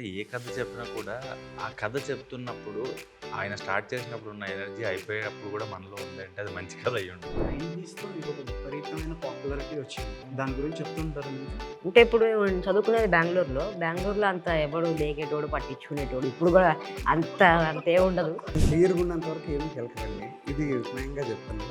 కాకుండా ఏ కథ చెప్పినా కూడా ఆ కథ చెప్తున్నప్పుడు ఆయన స్టార్ట్ చేసినప్పుడు ఉన్న ఎనర్జీ అయిపోయేటప్పుడు కూడా మనలో ఉందంటే అది మంచి కథ అయ్యి ఉంటుంది. నైంటీస్లో మీకు ఒక విపరీతమైన పాపులారిటీ వచ్చింది. దాని గురించి చెప్తుంటారు అంటే ఇప్పుడు నేను చదువుకునేది బెంగళూరులో. బెంగళూరులో అంత ఎవడు లేకేటోడు పట్టించుకునేటోడు ఇప్పుడు కూడా అంత అంతే ఉండదు. క్లియర్గా ఉన్నంత వరకు ఏమీ కెలకదండి ఇది స్వయంగా చెప్తాను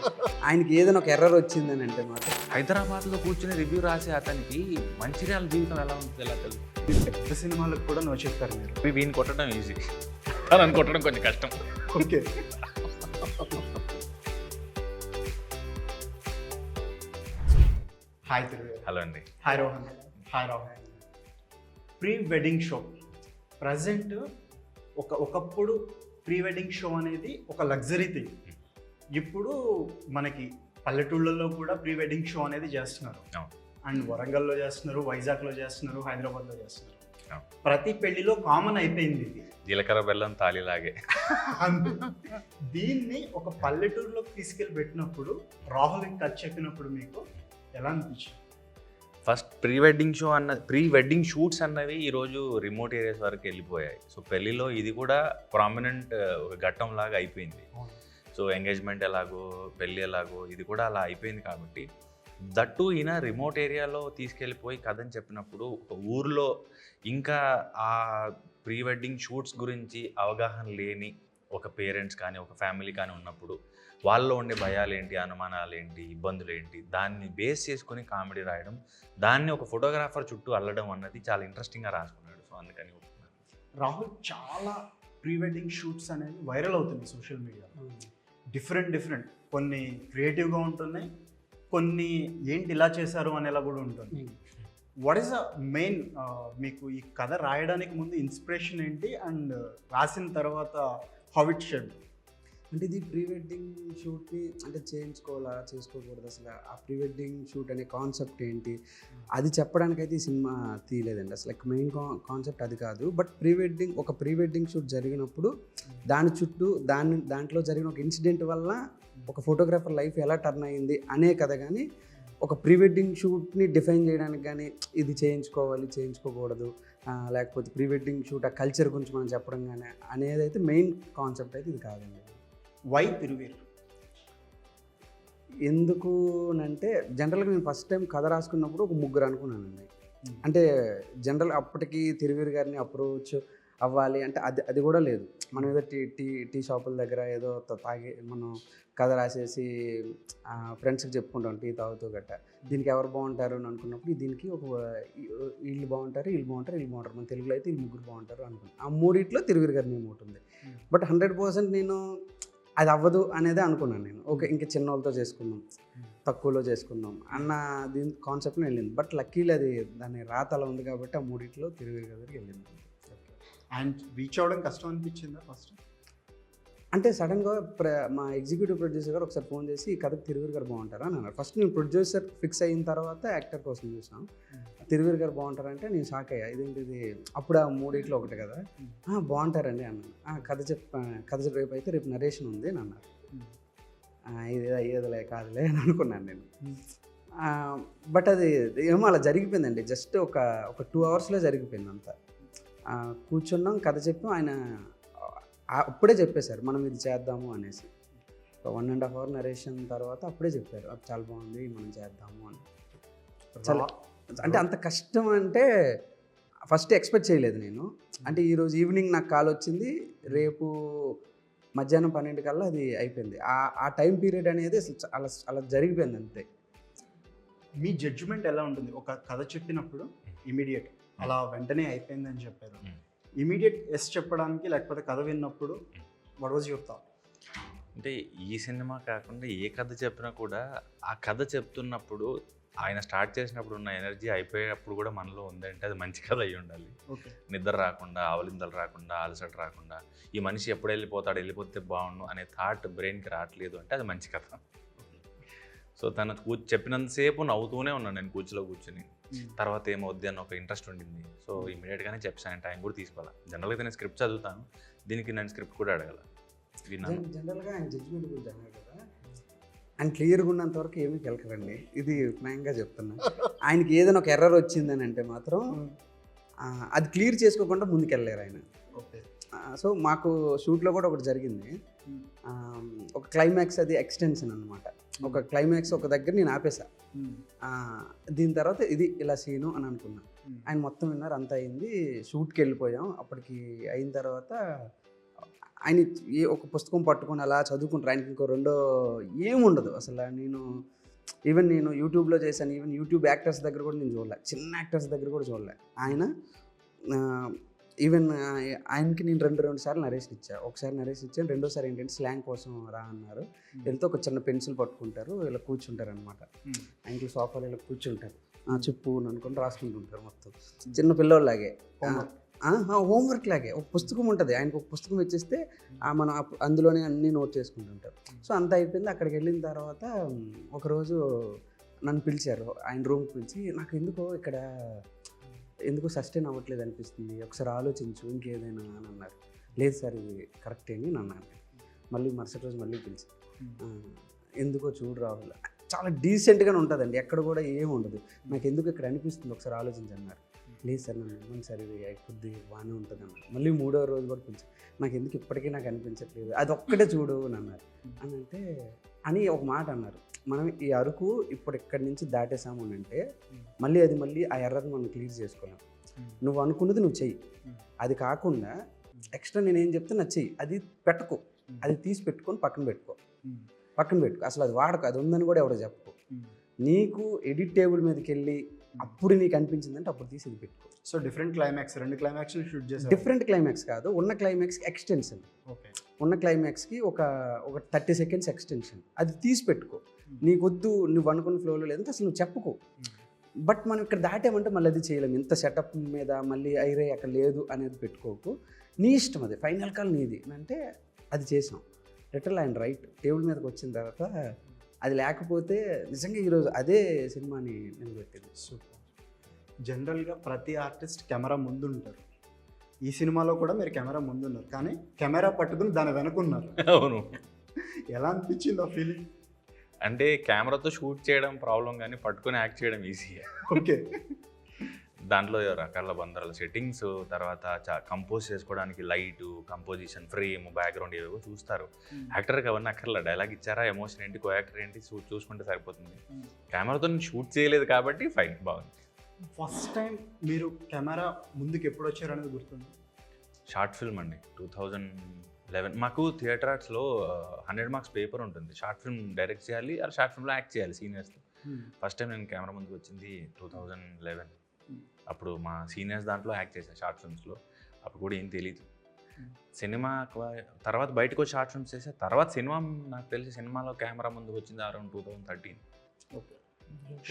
ఆయనకి ఏదైనా ఒక ఎర్రర్ వచ్చిందని అంటే మాత్రం హైదరాబాద్లో కూర్చుని రివ్యూ రాసే అతనికి మంచిర్యాల జీవితం ఎలా ఉంటుంది ఎలా తెలుసు పెద్ద సినిమాలకు కూడా నో చెప్పారు మీరు. వీని కొట్టడం ఈజీ తనని కొట్టడం కొంచెం కష్టం. ఓకే. హాయ్ హలో అండి. Hi Rohan hi Rohan pre wedding show present ఒక ఒకప్పుడు ప్రీ వెడ్డింగ్ షో అనేది ఒక లగ్జరీ థింగ్ ఇప్పుడు మనకి పల్లెటూళ్ళలో కూడా ప్రీ వెడ్డింగ్ షో అనేది చేస్తున్నారు. అండ్ వరంగల్లో చేస్తున్నారు వైజాగ్లో చేస్తున్నారు హైదరాబాద్లో చేస్తున్నారు. ప్రతి పెళ్ళిలో కామన్ అయిపోయింది ఇది. జీలకర్ర బెల్లం తాలిలాగే. దీన్ని ఒక పల్లెటూరులోకి తీసుకెళ్ళి పెట్టినప్పుడు రాహుల్కి కథ చెప్పినప్పుడు మీకు ఎలా అనిపించింది? ఫస్ట్ ప్రీ వెడ్డింగ్ షో అన్న ప్రీ వెడ్డింగ్ షూట్స్ అన్నవి ఈరోజు రిమోట్ ఏరియాస్ వరకు వెళ్ళిపోయాయి. సో పెళ్ళిలో ఇది కూడా ప్రామినెంట్ ఒక ఘట్టం లాగా అయిపోయింది. సో ఎంగేజ్మెంట్ ఎలాగో పెళ్ళి ఎలాగో ఇది కూడా అలా అయిపోయింది కాబట్టి దట్టు ఈయన రిమోట్ ఏరియాలో తీసుకెళ్ళిపోయి కథని చెప్పినప్పుడు ఒక ఊర్లో ఇంకా ఆ ప్రీ వెడ్డింగ్ షూట్స్ గురించి అవగాహన లేని ఒక పేరెంట్స్ కానీ ఒక ఫ్యామిలీ కానీ ఉన్నప్పుడు వాళ్ళలో ఉండే భయాలు ఏంటి అనుమానాలు ఏంటి ఇబ్బందులు ఏంటి దాన్ని బేస్ చేసుకొని కామెడీ రాయడం దాన్ని ఒక ఫోటోగ్రాఫర్ చుట్టూ అల్లడం అన్నది చాలా ఇంట్రెస్టింగ్గా రాసుకున్నాడు. సో అందుకని. రాహుల్ చాలా ప్రీ వెడ్డింగ్ షూట్స్ అనేవి వైరల్ అవుతున్నాయి సోషల్ మీడియాలో. Different different. కొన్ని క్రియేటివ్గా ఉంటున్నాయి కొన్ని ఏంటి ఇలా చేశారు అనేలా కూడా ఉంటుంది. వాట్ ఈస్ ద మెయిన్ మీకు ఈ కథ రాయడానికి ముందు ఇన్స్పిరేషన్ ఏంటి? అండ్ రాసిన తర్వాత హౌ ఇట్ షెడ్ అంటే ఇది ప్రీ వెడ్డింగ్ షూట్ని అంటే చేయించుకోవాలా చేసుకోకూడదు అసలు? ఆ ప్రీ వెడ్డింగ్ షూట్ అనే కాన్సెప్ట్ ఏంటి? అది చెప్పడానికైతే ఈ సినిమా తీయలేదండి. అసలు మెయిన్ కాన్సెప్ట్ అది కాదు. బట్ ప్రీ వెడ్డింగ్ ఒక ప్రీ వెడ్డింగ్ షూట్ జరిగినప్పుడు దాని చుట్టూ దాని దాంట్లో జరిగిన ఒక ఇన్సిడెంట్ వల్ల ఒక ఫోటోగ్రాఫర్ లైఫ్ ఎలా టర్న్ అయింది అనే కథ కానీ ఒక ప్రీ వెడ్డింగ్ షూట్ని డిఫైన్ చేయడానికి కానీ ఇది చేయించుకోవాలి చేయించుకోకూడదు. లేకపోతే ప్రీ వెడ్డింగ్ షూట్ ఆ కల్చర్ గురించి మనం చెప్పడం కానీ అనేది అయితే మెయిన్ కాన్సెప్ట్ అయితే ఇది కాదండి. వై తిరువీర్ ఎందుకు అంటే జనరల్గా నేను ఫస్ట్ టైం కథ రాసుకున్నప్పుడు ఒక ముగ్గురు అనుకున్నానండి. అంటే జనరల్ అప్పటికి తిరువీర్ గారిని అప్రోచ్ అవ్వాలి అంటే అది అది కూడా లేదు. మనం ఏదో టీ టీ టీ షాపుల దగ్గర ఏదో తాగి మనం కథ రాసేసి ఫ్రెండ్స్కి చెప్పుకుంటాం టీ తాగుతూ గట్ట. దీనికి ఎవరు బాగుంటారు అని అనుకున్నప్పుడు దీనికి ఒక వీళ్ళు బాగుంటారు వీళ్ళు బాగుంటారు వీళ్ళు బాగుంటారు. మన తెలుగులో అయితే వీళ్ళు ముగ్గురు బాగుంటారు అనుకున్నాను ఆ మూడిట్లో తిరువీర్ గారి నేమ్ ఒకటి ఉంది. Hmm. బట్ హండ్రెడ్ పర్సెంట్ నేను అది అవ్వదు అనేదే అనుకున్నాను నేను. ఓకే ఇంకా చిన్న వాళ్ళతో చేసుకుందాం తక్కువలో చేసుకుందాం అన్న దీని కాన్సెప్ట్ని వెళ్ళింది. బట్ లక్కీలో అది దాని రాత అలా ఉంది కాబట్టి ఆ మూడిట్లో తిరుగు దగ్గరికి వెళ్ళింది. అండ్ రీచ్ అవ్వడం కష్టం అనిపించిందా ఫస్ట్ అంటే సడన్గా ప్ర మా ఎగ్జిక్యూటివ్ ప్రొడ్యూసర్ గారు ఒకసారి ఫోన్ చేసి ఈ కథకు తిరువురు గారు బాగుంటారా? అని అన్నారు. ఫస్ట్ నేను ప్రొడ్యూసర్ ఫిక్స్ అయిన తర్వాత యాక్టర్ కోసం చూసాం. తిరువురు గారు బాగుంటారంటే నేను షాక్ అయ్యా. ఇదేంటి ఇది అప్పుడు ఆ మూడిట్లో ఒకటి కదా. "ఆ, బాగుంటారండి అన్నాను "ఆ, కథ చెప్ కథ చెప్ప రేపు అయితే రేపు నరేషన్ ఉంది అని అన్నారు. "ఆ, ఇది అయ్యేదిలే కాదులే అని అనుకున్నాను నేను. బట్ అది ఏమో అలా జరిగిపోయిందండి. జస్ట్ ఒక ఒక టూ అవర్స్లో జరిగిపోయింది అంతా కూర్చున్నాం కథ చెప్పాం. ఆయన అప్పుడే చెప్పేశారు మనం ఇది చేద్దాము అనేసి. One and half hour narration తర్వాత అప్పుడే చెప్పారు "అది చాలా బాగుంది మనం చేద్దాము అని. చాలా అంటే అంత కష్టం అంటే ఫస్ట్ ఎక్స్పెక్ట్ చేయలేదు నేను. అంటే ఈరోజు ఈవినింగ్ నాకు కాల్ వచ్చింది రేపు మధ్యాహ్నం పన్నెండు కల్లా అది అయిపోయింది. ఆ ఆ టైం పీరియడ్ అనేది అసలు అలా అలా జరిగిపోయింది అంతే. మీ జడ్జిమెంట్ ఎలా ఉంటుంది? ఒక కథ చెప్పినప్పుడు ఇమీడియట్ అలా వెంటనే అయిపోయిందని చెప్పారు. ఇమీడియట్ ఎస్ చెప్పడానికి లేకపోతే కథ విన్నప్పుడు వాట్ వాజ్ యువర్ థాట్ అంటే ఈ సినిమా కాకుండా ఏ కథ చెప్పినా కూడా ఆ కథ చెప్తున్నప్పుడు ఆయన స్టార్ట్ చేసినప్పుడు ఉన్న ఎనర్జీ అయిపోయేటప్పుడు కూడా మనలో ఉందంటే అది మంచి కథ అయి ఉండాలి. నిద్ర రాకుండా ఆవలింతలు రాకుండా అలసట రాకుండా ఈ మనిషి ఎప్పుడు వెళ్ళిపోతాడు వెళ్ళిపోతే బాగుండు అనే థాట్ బ్రెయిన్కి రావట్లేదు అంటే అది మంచి కథ. సో తను కూ చెప్పినంతసేపు నవ్వుతూనే ఉన్నాను నేను కూర్చులో కూర్చుని. తర్వాత ఏమవుద్ది అన్న ఒక ఇంట్రెస్ట్ ఉండింది. సో ఇమీడియట్గానే చెప్పాను టైం కూడా తీసుకోవాలి? జనరల్గా నేను స్క్రిప్ట్ చదువుతాను. దీనికి నేను స్క్రిప్ట్ కూడా అడగాల. విన్నాను. జన్- జనరల్గా ఆయన జడ్జిమెంట్ గురించి అన్నారు కదా ఆయన క్లియర్గా ఉన్నంత వరకు ఏమీ కెలకరండి ఇది న్యాయంగా చెప్తున్నా. ఆయనకి ఏదైనా ఒక ఎర్రర్ వచ్చిందని అంటే మాత్రం అది క్లియర్ చేసుకోకుండా ముందుకెళ్ళారు ఆయన. సో మాకు షూట్లో కూడా ఒకటి జరిగింది. ఒక క్లైమాక్స్ అది ఎక్స్టెన్షన్ అనమాట ఒక క్లైమాక్స్ ఒక దగ్గర నేను ఆపేసా. దీని తర్వాత ఇది ఇలా సీను అని అనుకున్నా. ఆయన మొత్తం విన్నారు అంతా అయింది. షూట్కి వెళ్ళిపోయాం. అప్పటికి అయిన తర్వాత ఆయన ఏ ఒక పుస్తకం పట్టుకొని అలా చదువుకుంటారు. ఆయనకి ఇంకో రెండో ఏముండదు అసలు నేను ఈవెన్ నేను యూట్యూబ్లో చేశాను ఈవెన్ యూట్యూబ్ యాక్టర్స్ దగ్గర కూడా నేను చూడలే. చిన్న యాక్టర్స్ దగ్గర కూడా చూడలే. ఆయన ఈవెన్ ఆయనకి నేను రెండు రెండు సార్లు నరేషన్ ఇచ్చా. ఒకసారి నరేషన్ ఇచ్చాను రెండోసారి ఏంటంటే స్లాంగ్ కోసం రా అన్నారు. వెళ్తే ఒక చిన్న పెన్సిల్ పట్టుకుంటారు ఇలా కూర్చుంటారు అనమాట ఆయనకి సోఫాలో ఇలా కూర్చుంటారు. ఆ, చెప్పు అని అనుకుని రాసుకుంటుంటారు మొత్తం. చిన్న పిల్లోళ్ళలాగే హోంవర్క్ లాగే. ఒక పుస్తకం ఉంటుంది. ఆయనకు ఒక పుస్తకం ఇచ్చేస్తే మనం అందులోనే అన్నీ నోట్ చేసుకుంటుంటారు సో అంత అయిపోయింది. అక్కడికి వెళ్ళిన తర్వాత ఒకరోజు నన్ను పిలిచారు. ఆయన రూమ్కి పిలిచి నాకు ఎందుకో ఇక్కడ ఎందుకో సస్టైన్ అవ్వట్లేదు అనిపిస్తుంది? ఒకసారి ఆలోచించు ఇంకేదైనా అని అన్నారు. లేదు సార్ ఇది కరెక్టే అని నన్ను అన్నారు. మళ్ళీ మరుసటి రోజు మళ్ళీ పిలిచి ఎందుకో చూడు రాహుల్ చాలా డీసెంట్గానే ఉంటుందండి ఎక్కడ కూడా ఏమి ఉండదు. నాకు ఎందుకు ఇక్కడ అనిపిస్తుంది? ఒకసారి ఆలోచించి అన్నారు. లేదు సార్ నన్ను ఇవ్వండి సార్ ఇది కొద్ది బాగానే ఉంటుంది అన్నారు. మళ్ళీ మూడో రోజు కూడా పిలిచి నాకు ఎందుకు ఇప్పటికీ నాకు అనిపించట్లేదు? అది ఒక్కటే చూడు అని అన్నారు. అని అంటే అని ఒక మాట అన్నారు. మనం ఈ అరకు ఇప్పుడు ఇక్కడి నుంచి దాటేసాము అని అంటే మళ్ళీ అది మళ్ళీ ఆ ఎర్రని మనం క్లియర్ చేసుకోలేం. నువ్వు అనుకున్నది నువ్వు చెయ్యి. అది కాకుండా ఎక్స్ట్రా నేను ఏం చెప్తే నా చెయ్యి. అది పెట్టుకో. అది తీసి పెట్టుకొని పక్కన పెట్టుకో. పక్కన పెట్టుకో. అసలు అది వాడకు. అది ఉందని కూడా ఎవడో చెప్పుకో. నీకు ఎడిట్ టేబుల్ మీదకి వెళ్ళి అప్పుడు నీకు అనిపించిందంటే అప్పుడు తీసి ఇది పెట్టుకో. సో డిఫరెంట్ క్లైమాక్స్ రెండు క్లైమాక్స్ షూట్ చేశారు డిఫరెంట్ క్లైమాక్స్ కాదు ఉన్న క్లైమాక్స్ ఎక్స్టెన్షన్ ఓకే ఉన్న క్లైమాక్స్కి ఒక ఒక థర్టీ సెకండ్స్ ఎక్స్టెన్షన్ అది తీసి పెట్టుకో. నీకు వద్దు నువ్వు అనుకున్న ఫ్లోలో లేదంటే అసలు నువ్వు చెప్పుకో. బట్ మనం ఇక్కడ దాటామంటే మళ్ళీ అది చేయలేము. ఇంత సెటప్ మీద మళ్ళీ ఐరే అక్కడ లేదు అనేది పెట్టుకోకు. నీ ఇష్టం అది. ఫైనల్ కాల్ నీది. అంటే అది చేసాం. లిటరల్ ఆయన రైట్ టేబుల్ మీదకి వచ్చిన తర్వాత అది లేకపోతే నిజంగా ఈరోజు అదే సినిమాని నిలబెట్టింది. సూపర్. జనరల్గా ప్రతి ఆర్టిస్ట్ కెమెరా ముందు ఉంటారు ఈ సినిమాలో కూడా మీరు కెమెరా ముందు ఉన్నారు కానీ కెమెరా పట్టుకుని దాని వెనుకున్నారు. అవును. ఎలా అనిపించింది ఆ ఫీలింగ్ అంటే కెమెరాతో షూట్ చేయడం ప్రాబ్లం కానీ పట్టుకొని యాక్ట్ చేయడం ఈజీ ఓకే. దాంట్లో రకాల బందరాలు సెట్టింగ్స్ తర్వాత కంపోజ్ చేసుకోవడానికి లైట్ కంపోజిషన్ ఫ్రేమ్ బ్యాక్గ్రౌండ్ ఏవేవో చూస్తారు. యాక్టర్కి అవన్నీ అక్కర్లా? డైలాగ్ ఇచ్చారా? ఎమోషన్ ఏంటి? కో యాక్టర్ ఏంటి? చూసుకుంటే సరిపోతుంది. కెమెరాతో నేను షూట్ చేయలేదు కాబట్టి ఫైన్ బాగుంది. ఫస్ట్ టైం మీరు కెమెరా ముందుకు ఎప్పుడు వచ్చారు అనేది గుర్తుంది? షార్ట్ ఫిల్మ్ అండి. టూ థౌజండ్ లెవెన్ మాకు థియేటర్ ఆర్ట్స్లో హండ్రెడ్ మార్క్స్ పేపర్ ఉంటుంది. షార్ట్ ఫిల్మ్ డైరెక్ట్ చేయాలి ఆ షార్ట్ ఫిల్మ్లో యాక్ట్ చేయాలి సీనియర్స్తో ఫస్ట్ టైం నేను కెమెరా ముందుకు వచ్చింది టూ థౌజండ్ లెవెన్ అప్పుడు మా సీనియర్స్ దాంట్లో యాక్ట్ చేశాను షార్ట్ ఫిల్మ్స్లో. అప్పుడు కూడా ఏం తెలియదు. సినిమా తర్వాత బయటకు వచ్చి షార్ట్ ఫిల్మ్స్ చేసా తర్వాత సినిమా నాకు తెలిసి సినిమాలో కెమెరా ముందుకు వచ్చింది around two thousand thirteen. Okay.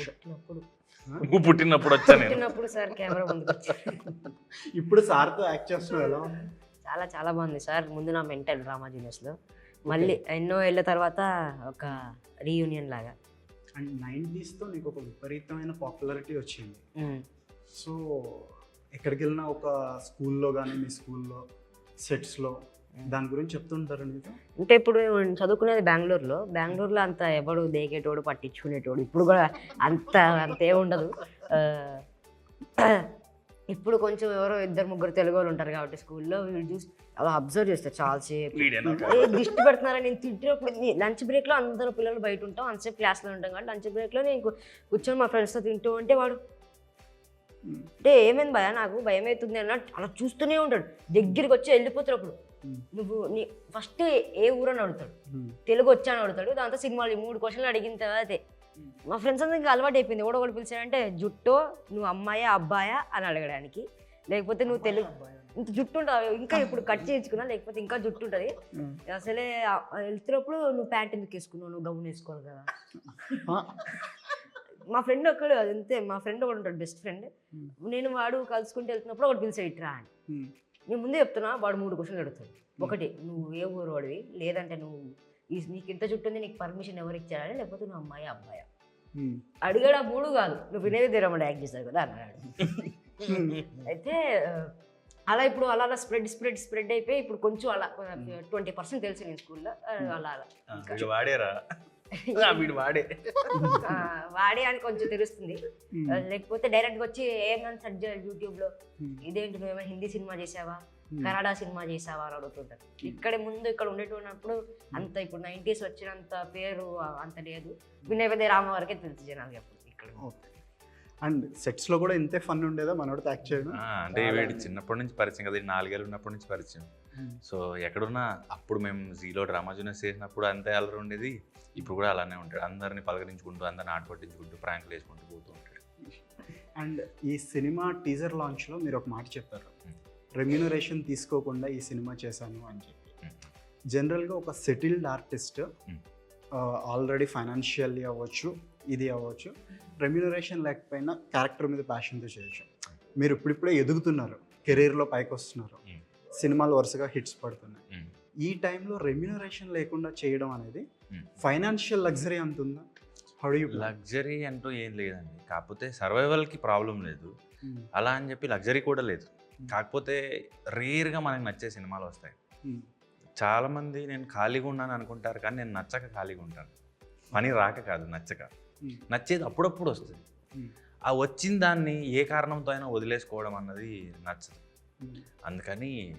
పుట్టినప్పుడు. నువ్వు పుట్టినప్పుడు వచ్చా నేను? పుట్టినప్పుడు సార్ కెమెరా ఇప్పుడు సార్తో యాక్ట్ చేస్తున్నావు ఎలా చాలా చాలా బాగుంది సార్. ముందు నా మెంటల్ డ్రామా జూనియర్స్లో. మళ్ళీ ఎన్నో ఏళ్ళ తర్వాత ఒక రీయూనియన్ లాగా. అండ్ నైంటీస్తో నీకు ఒక విపరీతమైన పాపులారిటీ వచ్చింది. సో ఎక్కడికి వెళ్ళినా ఒక స్కూల్లో కానీ మీ స్కూల్లో సెట్స్లో దాని గురించి చెప్తుంటారు నీతో? అంటే ఇప్పుడు చదువుకునేది బెంగళూరులో. బెంగళూరులో అంత ఎవడు దేకేటోడు పట్టించుకునేటోడు ఇప్పుడు కూడా అంత అంతే ఉండదు. ఇప్పుడు కొంచెం ఎవరో ఇద్దరు ముగ్గురు తెలుగు వాళ్ళు ఉంటారు కాబట్టి స్కూల్లో వీళ్ళు చూసి అలా అబ్జర్వ్ చేస్తారు చాలాసేపు దిష్టి పెడుతున్నారని నేను తింటున్నప్పుడు లంచ్ బ్రేక్లో అందరూ పిల్లలు బయట ఉంటాం అంతసేపు క్లాస్లో ఉంటాం కాబట్టి లంచ్ బ్రేక్లో నేను కూర్చొని మా ఫ్రెండ్స్తో తింటూ ఉంటే వాడు అంటే ఏమైంది భయ నాకు భయం అవుతుంది అన్న అలా చూస్తూనే ఉంటాడు. దగ్గరికి వచ్చి వెళ్ళిపోతున్నప్పుడు. నువ్వు నీ ఫస్ట్ ఏ ఊరు అని అడుగుతాడు. తెలుగు వచ్చా అని అడుగుతాడు. దాంతో సినిమాలు మూడు క్వశ్చన్లు అడిగిన తర్వాత. మా ఫ్రెండ్స్ అంతా ఇంకా అలవాటు అయిపోయింది. ఎవడో ఒకటి పిలిచాడంటే జుట్టో నువ్వు అమ్మాయా అబ్బాయా? అని అడగడానికి. లేకపోతే నువ్వు తెలుగు ఇంత జుట్టు ఉంటుంది. ఇంకా ఇప్పుడు కట్ చేయించుకున్నా లేకపోతే ఇంకా జుట్టు ఉంటుంది. అసలే వెళ్తున్నప్పుడు నువ్వు ప్యాంట్ ఎందుకు వేసుకున్నావు? నువ్వు గౌన్ వేసుకోవాలి కదా. మా ఫ్రెండ్ ఒకడు అంతే మా ఫ్రెండ్ ఒకడు ఉంటాడు బెస్ట్ ఫ్రెండ్. నేను వాడు కలుసుకుంటూ వెళ్తున్నప్పుడు ఒకటి పిలిచాడు ఇట్రా అని. నేను ముందే చెప్తున్నా వాడు మూడు క్వశ్చన్లు అడుగుతాడు. ఒకటి నువ్వు ఏ ఊరు వాడివి? లేదంటే నువ్వు ఈ నీకు ఇంత ఉంది నీకు పర్మిషన్ ఎవరు ఇచ్చారని? లేకపోతే నువ్వు అమ్మాయి అబ్బాయా? అడిగాడు ఆ మూడు కాదు నువ్వు వినేది తీరమని యాక్ట్ చేశారు కదా అన్నాడు. అయితే అలా ఇప్పుడు అలా అలా స్ప్రెడ్ స్ప్రెడ్ స్ప్రెడ్ అయిపోయి ఇప్పుడు కొంచెం అలా ట్వంటీ పర్సెంట్ తెలుసు నేను స్కూల్లో అలా అలా. వీడు వాడేరా. వీడు వాడే. వాడే అని కొంచెం తెలుస్తుంది. Hmm. లేకపోతే డైరెక్ట్గా వచ్చి ఏమని సెర్చ్ చేయాలి యూట్యూబ్లో. Hmm. ఇదేంటి నువ్వు ఏమైనా హిందీ సినిమా చేసావా? Hmm. కన్నడ సినిమా చేసావా అని అడుగుతుంటారు. ఇక్కడ ముందు ఇక్కడ ఉండేటప్పుడు అంత ఇప్పుడు నైంటీస్ వచ్చినంత పేరు అంత లేదు. వినయ విజయ రామ వరకే తెలుసు జనాలకి అప్పుడు ఇక్కడ. ఓకే. అండ్ సెట్స్లో కూడా ఇంతే ఫన్ ఉండేదా? మనోడితో యాక్ట్ చేయడం? ఆ, అంటే వీడు చిన్నప్పటి నుంచి పరిచయం కదా నాలుగేళ్ళు ఉన్నప్పటి నుంచి పరిచయం. సో ఎక్కడున్నా అప్పుడు మేము జీలో డ్రామా జూనియర్స్ చేసినప్పుడు అంతే అల్లరి ఉండేది ఇప్పుడు కూడా అలానే ఉంటాడు అందరిని పలకరించుకుంటూ అందరిని ఆట పట్టించుకుంటూ ప్రాంకులు వేసుకుంటూ పోతూ ఉంటాడు అండ్ ఈ సినిమా టీజర్ లాంచ్లో మీరు ఒక మాట చెప్పారు. రెమ్యూనరేషన్ తీసుకోకుండా ఈ సినిమా చేశాను అని చెప్పి. జనరల్గా ఒక సెటిల్డ్ ఆర్టిస్ట్. ఆల్రెడీ ఫైనాన్షియల్లీ అవ్వచ్చు ఇది అవ్వచ్చు రెమ్యూనరేషన్ లేకపోయినా క్యారెక్టర్ మీద ప్యాషన్తో చేయొచ్చు మీరు ఇప్పుడిప్పుడే ఎదుగుతున్నారు కెరీర్లో పైకి వస్తున్నారు. సినిమాలు వరుసగా హిట్స్ పడుతున్నాయి. ఈ టైంలో రెమ్యూనరేషన్ లేకుండా చేయడం అనేది. ఫైనాన్షియల్ లగ్జరీ అంత ఉందా లగ్జరీ అంటూ ఏం లేదండి. కాకపోతే సర్వైవల్కి ప్రాబ్లం లేదు. అలా అని చెప్పి లగ్జరీ కూడా లేదు. కాకపోతే రేర్గా మనకు నచ్చే సినిమాలు వస్తాయి. చాలామంది నేను ఖాళీగా ఉన్నాను అనుకుంటారు కానీ నేను నచ్చక ఖాళీగా ఉంటాను. పని రాక కాదు నచ్చక. నచ్చేది అప్పుడప్పుడు వస్తుంది. ఆ వచ్చిన దాన్ని ఏ కారణంతో అయినా వదిలేసుకోవడం అన్నది నచ్చదు. అందుకని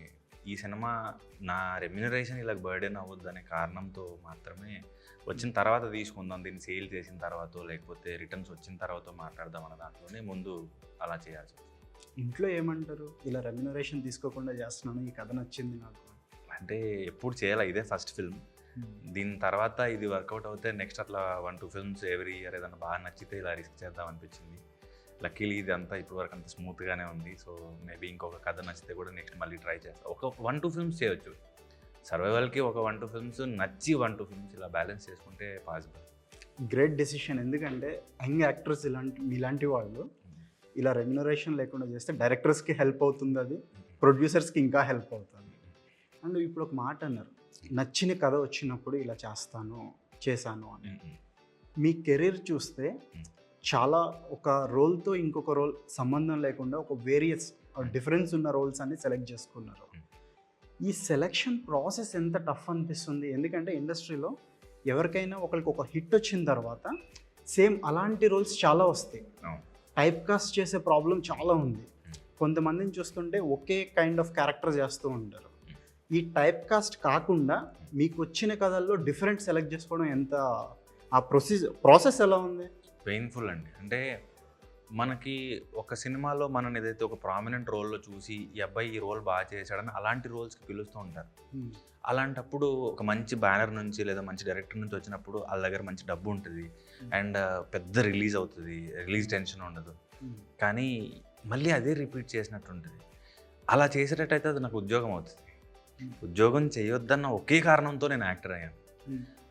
ఈ సినిమా నా రెమ్యునరేషన్ ఇలా బర్డెన్ అవ్వద్దు అనే కారణంతో మాత్రమే వచ్చిన తర్వాత తీసుకుందాం దీన్ని సేల్ చేసిన తర్వాత లేకపోతే రిటర్న్స్ వచ్చిన తర్వాత మాట్లాడదాం అన్న దాంట్లోనే ముందు అలా చేయాల్సి ఇంట్లో ఏమంటారు? ఇలా రెమ్యునరేషన్ తీసుకోకుండా చేస్తున్నాను ఈ కథ నచ్చింది నాకు. అంటే ఎప్పుడు చేయాలి? ఇదే ఫస్ట్ ఫిల్మ్. దీని తర్వాత ఇది వర్కౌట్ అవుతే నెక్స్ట్ అట్లా one two films every year ఏదైనా బాగా నచ్చితే ఇలా రిస్క్ చేద్దాం అనిపించింది. లక్కీలీ ఇది అంతా ఇప్పుడు వరకు అంత స్మూత్గానే ఉంది. సో మేబీ ఇంకొక కథ నచ్చితే కూడా నెక్స్ట్ మళ్ళీ ట్రై చేస్తాం. ఒక వన్ టూ ఫిల్మ్స్ చేయొచ్చు. సర్వైవల్కి ఒక వన్ టూ ఫిల్మ్స్ నచ్చి వన్ టూ ఫిల్మ్స్ ఇలా బ్యాలెన్స్ చేసుకుంటే పాసిబుల్ గ్రేట్ డెసిషన్ ఎందుకంటే యంగ్ యాక్టర్స్ ఇలాంటి మీలాంటి వాళ్ళు ఇలా రెమ్యునరేషన్ లేకుండా చేస్తే డైరెక్టర్స్కి హెల్ప్ అవుతుంది అది ప్రొడ్యూసర్స్కి ఇంకా హెల్ప్ అవుతుంది. అండ్ ఇప్పుడు ఒక మాట అన్నారు. నచ్చిన కథ వచ్చినప్పుడు ఇలా చేస్తాను చేశాను అని. మీ కెరీర్ చూస్తే చాలా ఒక రోల్తో ఇంకొక రోల్ సంబంధం లేకుండా ఒక వేరియస్ డిఫరెన్స్ ఉన్న రోల్స్ అన్ని సెలెక్ట్ చేసుకున్నారు. ఈ సెలెక్షన్ ప్రాసెస్ ఎంత టఫ్ అనిపిస్తుంది? ఎందుకంటే ఇండస్ట్రీలో ఎవరికైనా ఒకరికి ఒక హిట్ వచ్చిన తర్వాత సేమ్ అలాంటి రోల్స్ చాలా వస్తాయి. టైప్ కాస్ట్ చేసే ప్రాబ్లం చాలా ఉంది. కొంతమందిని చూస్తుంటే ఒకే కైండ్ ఆఫ్ క్యారెక్టర్ చేస్తూ ఉంటారు. ఈ టైప్ కాస్ట్ కాకుండా మీకు వచ్చిన కథల్లో డిఫరెంట్ సెలెక్ట్ చేసుకోవడం ఎంత ఆ ప్రొసీజర్ ప్రాసెస్ ఎలా ఉంది? పెయిన్ఫుల్ అండి. అంటే మనకి ఒక సినిమాలో మనం ఏదైతే ఒక ప్రామినెంట్ రోల్లో చూసి ఈ అబ్బాయి ఈ రోల్ బాగా చేశాడని అలాంటి రోల్స్కి పిలుస్తూ ఉంటారు. అలాంటప్పుడు ఒక మంచి బ్యానర్ నుంచి లేదా మంచి డైరెక్టర్ నుంచి వచ్చినప్పుడు వాళ్ళ దగ్గర మంచి డబ్బు ఉంటుంది. అండ్ పెద్ద రిలీజ్ అవుతుంది. రిలీజ్ టెన్షన్ ఉండదు. కానీ మళ్ళీ అదే రిపీట్ చేసినట్టు ఉంటుంది. అలా చేసేటట్టయితే అది నాకు ఉద్యోగం అవుతుంది. ఉద్యోగం చేయొద్దన్న ఒకే కారణంతో నేను యాక్టర్ అయ్యాను.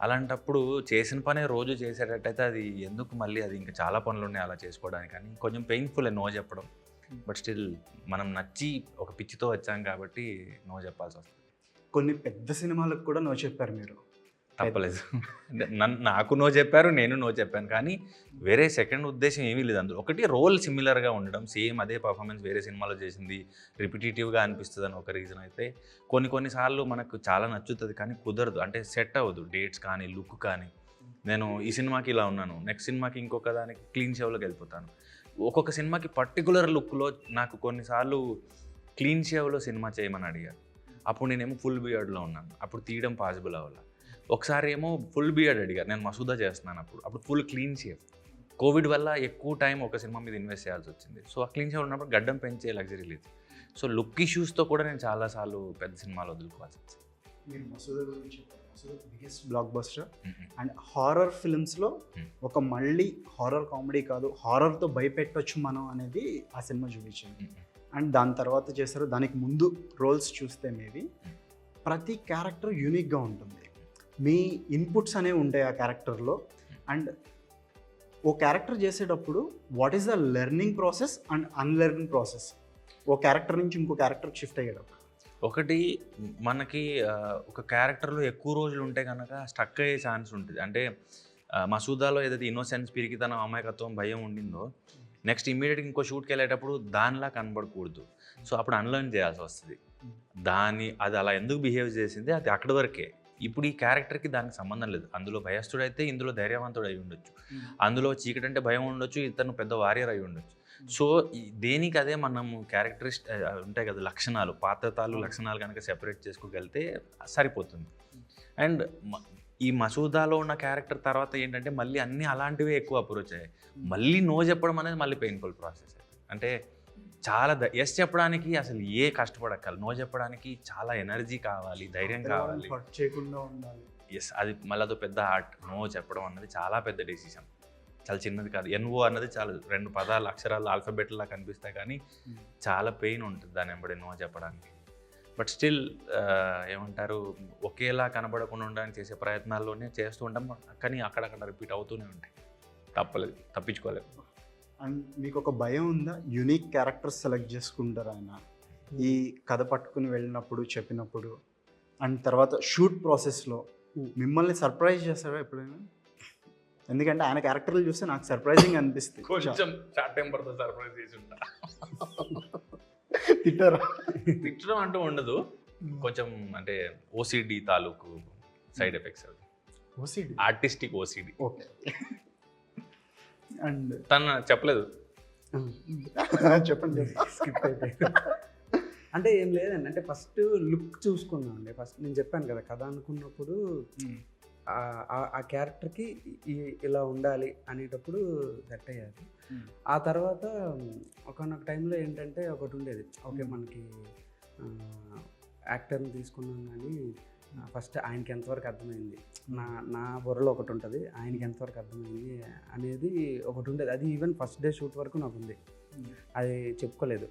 అలాంటప్పుడు చేసిన పనే రోజు చేసేటట్టయితే అది ఎందుకు మళ్ళీ అది ఇంకా చాలా పనులు ఉన్నాయి అలా చేసుకోవడానికి కానీ కొంచెం పెయిన్ఫుల్ నో చెప్పడం. బట్ స్టిల్ మనం నచ్చి ఒక పిచ్చితో వచ్చాం కాబట్టి నో చెప్పాల్సి వస్తుంది. కొన్ని పెద్ద సినిమాలకు కూడా నో చెప్పారు మీరు. తప్పలేదు. నన్ను నాకు నో చెప్పారు నేను నో చెప్పాను. కానీ వేరే సెకండ్ ఉద్దేశం ఏమీ లేదు. అందులో ఒకటి రోల్ సిమిలర్గా ఉండడం సేమ్ అదే పర్ఫార్మెన్స్ వేరే సినిమాలో చేసింది రిపిటేటివ్గా అనిపిస్తుంది అని ఒక రీజన్ అయితే కొన్ని కొన్నిసార్లు మనకు చాలా నచ్చుతుంది కానీ కుదరదు. అంటే సెట్ అవ్వదు డేట్స్ కానీ లుక్ కానీ. నేను ఈ సినిమాకి ఇలా ఉన్నాను. నెక్స్ట్ సినిమాకి ఇంకొక దానికి క్లీన్ షేవ్లోకి వెళ్ళిపోతాను. ఒక్కొక్క సినిమాకి పర్టికులర్ లుక్లో నాకు కొన్నిసార్లు క్లీన్ షేవ్లో సినిమా చేయమని అడిగారు. అప్పుడు నేనేమో ఫుల్ బియర్డ్లో ఉన్నాను. అప్పుడు తీయడం పాసిబుల్ అవ్వాలి. ఒకసారి ఏమో ఫుల్ బియర్డ్ అడిగారు. నేను మసూదా చేస్తున్నాను అప్పుడు. అప్పుడు ఫుల్ క్లీన్ షేవ్ కోవిడ్ వల్ల ఎక్కువ టైం ఒక సినిమా మీద ఇన్వెస్ట్ చేయాల్సి వచ్చింది. సో ఆ క్లీన్ షేవ్ ఉన్నప్పుడు గడ్డం పెంచే లగ్జరీ లేదు. సో లుక్ ఇష్యూస్తో కూడా నేను చాలాసార్లు పెద్ద సినిమాలు వదులుకోవాల్సి వచ్చింది. మీరు మసూదా గురించి biggest blockbuster. And horror ఫిల్మ్స్లో. ఒక మళ్ళీ హారర్ కామెడీ కాదు హారర్తో భయపెట్టొచ్చు మనం అనేది ఆ సినిమా చూపించింది. అండ్ దాని తర్వాత చేశారు. దానికి ముందు రోల్స్ చూస్తే మేబీ. ప్రతి క్యారెక్టర్ యూనిక్గా ఉంటుంది. మీ ఇన్పుట్స్ అనేవి ఉంటాయి ఆ క్యారెక్టర్లో అండ్ ఓ క్యారెక్టర్ చేసేటప్పుడు what is the learning process and unlearning process oh character నుంచి ఇంకో క్యారెక్టర్ షిఫ్ట్ అయ్యేటప్పుడు. ఒకటి మనకి ఒక క్యారెక్టర్లో ఎక్కువ రోజులు ఉంటే కనుక స్టక్ అయ్యే ఛాన్స్ ఉంటుంది. అంటే మసూదాలో ఏదైతే ఇన్నోసెన్స్ పిరికితనం అమాయకత్వం భయం ఉండిందో నెక్స్ట్ ఇమీడియట్గా ఇంకో షూట్కి వెళ్ళేటప్పుడు దానిలా కనబడకూడదు. సో అప్పుడు అన్లర్న్ చేయాల్సి వస్తుంది. దాని అది అలా ఎందుకు బిహేవ్ చేసింది అది అక్కడి వరకే. ఇప్పుడు ఈ క్యారెక్టర్కి దానికి సంబంధం లేదు. అందులో భయస్థుడు అయితే ఇందులో ధైర్యవంతుడు అయి ఉండొచ్చు అందులో చీకటి అంటే భయం ఉండొచ్చు ఇతను పెద్ద వారియర్ అయి ఉండొచ్చు. సో దేనికి అదే మనము క్యారెక్టరిస్ట్ ఉంటాయి కదా లక్షణాలు పాత్రతాలు లక్షణాలు కనుక సెపరేట్ చేసుకోగలిగితే సరిపోతుంది. అండ్ ఈ మసూదాలో ఉన్న క్యారెక్టర్ తర్వాత ఏంటంటే మళ్ళీ అన్నీ అలాంటివే ఎక్కువ అప్రోచ్ అయ్యాయి. మళ్ళీ నో చెప్పడం అనేది మళ్ళీ పెయిన్ఫుల్ ప్రాసెస్ అంటే చాలా ఎస్ చెప్పడానికి అసలు ఏ కష్టపడక్కల నో చెప్పడానికి చాలా ఎనర్జీ కావాలి ధైర్యం కావాలి. చేయకుండా ఉండాలి. ఎస్ అది మళ్ళీ అదో పెద్ద ఆర్ట్ నో చెప్పడం అన్నది చాలా పెద్ద డెసిషన్ చాలా చిన్నది కాదు. ఎన్ఓ అన్నది చాలా. రెండు పదాలు అక్షరాలు ఆల్ఫాబెట్లా కనిపిస్తాయి కానీ Hmm. చాలా పెయిన్ ఉంటుంది దాని వెంబడి నో చెప్పడానికి. బట్ స్టిల్ ఏమంటారు ఒకేలా కనబడకుండా ఉండడానికి చేసే ప్రయత్నాల్లోనే చేస్తూ ఉంటాం. కానీ అక్కడక్కడ రిపీట్ అవుతూనే ఉంటాయి. తప్పలేదు తప్పించుకోలేదు అండ్ మీకు ఒక భయం ఉందా? యునిక్ క్యారెక్టర్స్ సెలెక్ట్ చేసుకుంటారు ఆయన. ఈ కథ పట్టుకుని వెళ్ళినప్పుడు చెప్పినప్పుడు అండ్ తర్వాత షూట్ ప్రాసెస్లో Hmm. మిమ్మల్ని సర్ప్రైజ్ చేస్తారా ఎప్పుడైనా? ఎందుకంటే ఆయన క్యారెక్టర్లు చూస్తే నాకు సర్ప్రైజింగ్ అనిపిస్తుంది కొంచెం షార్ట్ టెంపర్తో సర్ప్రైజ్ చేసి ఉంటా. తిట్టారా? తిట్టడం అంటూ ఉండదు. కొంచెం అంటే ఓసిడి తాలూకు సైడ్ ఎఫెక్ట్స్ అవి. OCD artistic OCD okay and తను చెప్పలేదు. చెప్పండి. స్కిప్ అయిపోయింది. అంటే ఏం లేదండి. అంటే ఫస్ట్ లుక్ చూసుకున్నాం అండి ఫస్ట్ నేను చెప్పాను కదా కథ అనుకున్నప్పుడు ఆ- ఆ- క్యారెక్టర్కి ఇలా ఉండాలి అనేటప్పుడు సెట్ అయ్యారు Hmm. ఆ తర్వాత ఒకనొక టైంలో ఏంటంటే ఒకటి ఉండేది. Okay Hmm. మనకి యాక్టర్ని తీసుకున్నాం కానీ ఫస్ట్ ఆయనకి ఎంతవరకు అర్థమైంది? నా నా బుర్రలో ఒకటి ఉంటుంది ఆయనకి ఎంతవరకు అర్థమైంది అనేది ఒకటి ఉండేది. అది ఈవెన్ ఫస్ట్ డే షూట్ వరకు నాకు ఉంది. అది చెప్పుకోలేదు.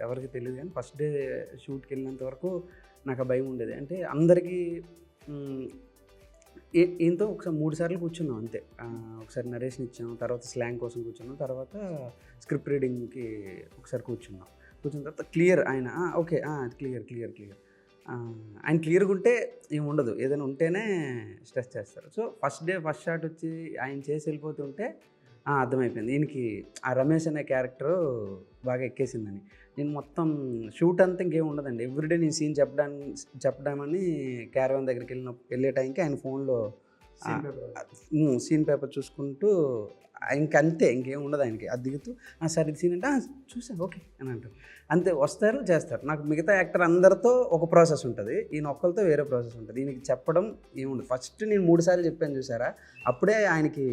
ఎవరికి తెలియదు కానీ ఫస్ట్ డే షూట్కి వెళ్ళినంత వరకు నాకు ఆ భయం ఉండేది. అంటే అందరికీ ఏంతో ఒకసారి మూడు సార్లు కూర్చున్నాం అంతే. ఒకసారి నరేషన్ ఇచ్చాం తర్వాత స్లాంగ్ కోసం కూర్చున్నాం తర్వాత స్క్రిప్ట్ రీడింగ్కి ఒకసారి కూర్చున్నాం. కూర్చున్న తర్వాత క్లియర్ ఆయన ఓకే క్లియర్ క్లియర్ క్లియర్. ఆయన క్లియర్గా ఉంటే ఏమి ఉండదు. ఏదైనా ఉంటేనే స్ట్రెస్ చేస్తారు. So first day first shot వచ్చి ఆయన చేసి వెళ్ళిపోతుంటే "ఆ, అర్థమైపోయింది. ఈయనకి ఆ రమేష్ అనే క్యారెక్టర్ బాగా ఎక్కేసిందని. నేను మొత్తం షూట్ అంతా ఇంకేం ఉండదండి. ఎవ్రీడే నేను సీన్ చెప్పడానికి చెప్పడామని క్యారవాన్ దగ్గరికి వెళ్ళిన వెళ్ళే టైంకి ఆయన ఫోన్లో సీన్ పేపర్ చూసుకుంటూ ఇంక అంతే ఇంకేం ఉండదు ఆయనకి. అది దిగుతూ "ఆ, సరే ఇది సీన్ అంటే చూసా చూసాను ఓకే అని అంటారు అంతే వస్తారు చేస్తారు. నాకు మిగతా యాక్టర్ అందరితో ఒక ప్రాసెస్ ఉంటుంది. ఈయన ఒక్కరితో వేరే ప్రాసెస్ ఉంటుంది. ఈయనకి చెప్పడం ఏముండదు ఫస్ట్ నేను మూడు సార్లు చెప్పాను చూసారా? అప్పుడే ఆయనకి